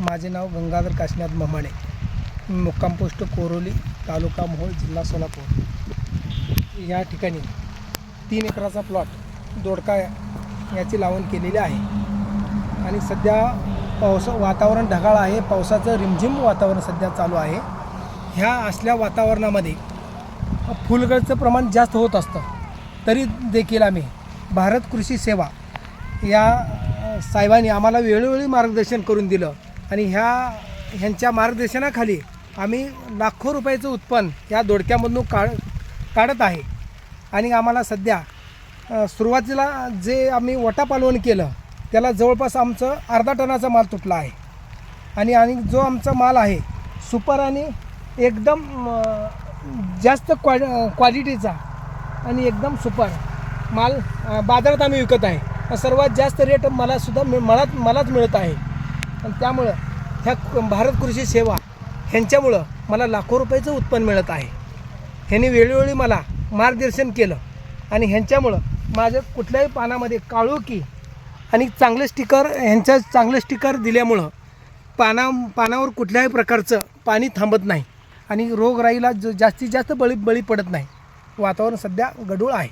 माझे नाव गंगाधर काशीनाथ ममाणे. मी मुक्काम पोस्ट कोरोली तालुका मोहोळ जिल्हा सोलापूर. या ठिकाणी तीन एकराचा प्लॉट दोडका याची लावण केलेली आहे. आणि सध्या पावस वातावरण ढगाळ आहे. पावसाचं रिमझिम वातावरण सध्या चालू आहे. ह्या असल्या वातावरणामध्ये फुलगळचं प्रमाण जास्त होत असतं. तरी देखील आम्ही भारत कृषी सेवा या साहेबांनी आम्हाला वेळोवेळी मार्गदर्शन करून दिलं. आणि ह्या ह्यांच्या मार्गदर्शनाखाली आम्ही लाखो रुपयाचं उत्पन्न या दोडक्यामधून काढ काढत आहे. आणि आम्हाला सध्या सुरुवातीला जे आम्ही वटापालवण केलं त्याला जवळपास आमचं अर्धा टनाचा माल तुटला आहे. आणि आणि जो आमचा माल आहे सुपर आणि एकदम जास्त क्वा क्वालिटीचा आणि एकदम सुपर माल बाजारात आम्ही विकत आहे. सर्वात जास्त रेट मलासुद्धा मि मलाच मलाच मिळत आहे. आणि त्यामुळं ह्या भारत कृषी सेवा ह्यांच्यामुळं मला लाखो रुपयाचं उत्पन्न मिळत आहे. ह्यांनी वेळोवेळी मला मार्गदर्शन केलं आणि ह्यांच्यामुळं माझ्या कुठल्याही पानामध्ये काळोखी आणि चांगले स्टिकर ह्यांच्या चांगले स्टिकर दिल्यामुळं पाना पानावर कुठल्याही प्रकारचं पाणी थांबत नाही आणि रोगराईला ज जास्तीत जास्त बळी बळी पडत नाही. वातावरण सध्या गढूळ आहे.